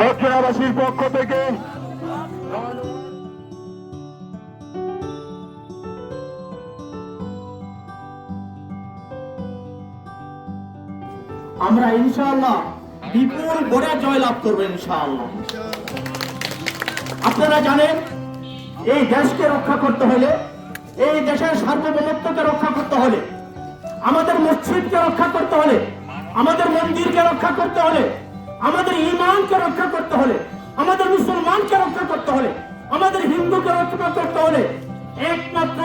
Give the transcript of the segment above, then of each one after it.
দক্ষিণাবাসীর পক্ষ থেকে আমরা ইনশাআল্লাহ বিপুল গড়ে জয়লাভ করব ইনশাআল্লাহ। আপনারা জানেন, এই দেশকে রক্ষা করতে হলে, এই দেশের সার্বভৌমত্বকে রক্ষা করতে হলে আমাদের মসজিদকে রক্ষা করতে হলে, আমাদের মন্দিরকে রক্ষা করতে হলে, আমাদের ইমানকে রক্ষা করতে হলে, আমাদের মুসলমানকে রক্ষা করতে হলে, আমাদের হিন্দুকে রক্ষা করতে হলে, একমাত্র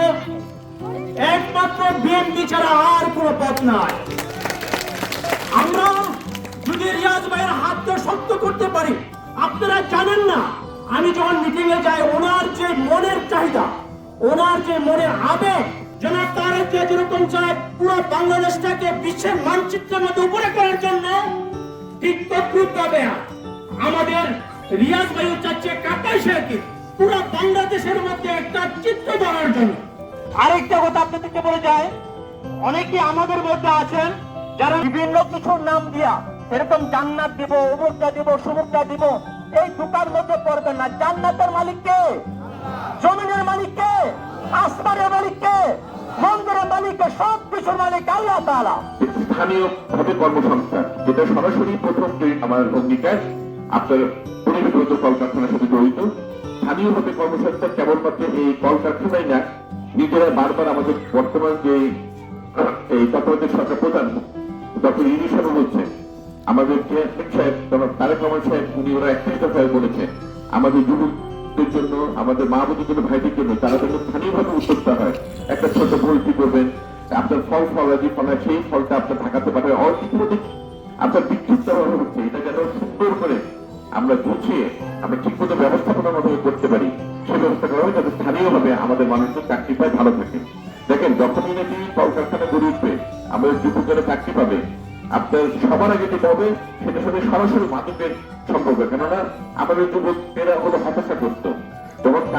একমাত্র বিএনপি ছাড়া আর কোনো পথ নাই। আমরা যদি রিয়াজ ভাইয়ের হাত ধরে শক্ত করতে পারি, আপনারা জানেন না, আমি যখন মিটিং এ যাই, ওনার যে মনের চাহিদা, ওনার যে মনের আবেগ চায় পুরো বাংলাদেশটাকে বিশ্বের মানচিত্রের মধ্যে উপরে করার জন্য ঠিক আমাদের রিয়াজ ভাইও চাচ্ছে কাটাই শেখকে পুরো বাংলাদেশের মধ্যে একটা চিত্র ধরার জন্য। আরেকটা কথা আপনাদেরকে বলে যায়, অনেকে আমাদের মধ্যে আছেন যারা বিভিন্ন কিছুর নাম দিয়া এরকম জান্নাত দিব, অমুকটা দিব, সমুকটা দিব, এই দুটার মধ্যে পড়বে না। জান্নাতের মালিক কে? জমিনের মালিক কে? আসমানের মালিক কে? মন্দিরের মালিক সব কিছুর মালিক আল্লাহ তাআলা। স্থানীয় ভাবে কর্মসংস্থান, যেটা সরাসরি প্রথম যে আমার অঙ্গীকার আপনার পরিবেশগত কলকারখানার সাথে জড়িত। স্থানীয় ভাবে কর্মসংস্থান কেবলমাত্র এই কলকারখানায় না, নিজেরা বারবার আমাদের বর্তমান যে, এই তত্ত্বাবধায়ক সরকার প্রধান, ডক্টর ইউনি সাহেব বলছেন, আমাদের চেয়ারম্যান সাহেব তারেক রহমান সাহেব, উনি ওরা একটাই কথা বলেছেন, আমাদের যুবকদের জন্য, আমাদের মা বোনদের জন্য, ভাইদের জন্য, তারা যেন স্থানীয়ভাবে উদ্যোক্তা হয়। একটা ছোট পোল্ট্রি করবেন? আপনার ফল ফলাদি ফলা সেই ফলটা আপনার ঢাকাতে পারে ইতিমধ্যে আপনার দেওয়া হচ্ছে, এটা যেন সুন্দর করে আমরা গুছিয়ে, আমরা ঠিক মতো ব্যবস্থাপনার মাধ্যমে করতে পারি, সেই ব্যবস্থা করা হবে যাতে স্থানীয়ভাবে আমাদের মানুষজন চাকরি পায়, ভালো থাকে। দেখেন যখনই নাকি কলকারখানা গড়ে উঠবে, আমাদের যুবকেরা চাকরি পাবে, আপনার সবার আগে যেটা হবে, সেটা সাথে সরাসরি মাদকের সম্পর্ক। কেননা, আমাদের যুবকেরা হলো হতাশাগ্রস্ত। যখন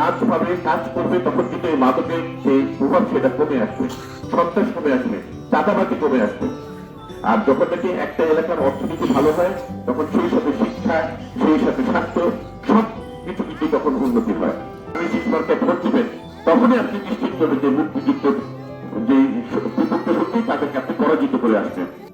কাজ পাবে কাজ করবে, তখন কিন্তু এই মাদকের যে প্রভাব সেটা কমে আসবে, সন্ত্রাস কমে আসবে, চাঁদাবাজি কমে আসবে। আর যখন নাকি একটা এলাকার অর্থনীতি ভালো হয়, তখন সেই সাথে শিক্ষা, সেই সাথে স্বাস্থ্য, সব কিছু কিন্তু তখন উন্নতি হয়। আপনি শিক্ষককে ভোট দিবেন, তখনই আপনি নিশ্চিত করবেন যে মুক্তিযুদ্ধ, যে বিভক্ত শক্তি, তাদেরকে আপনি পরাজিত করে আসবেন।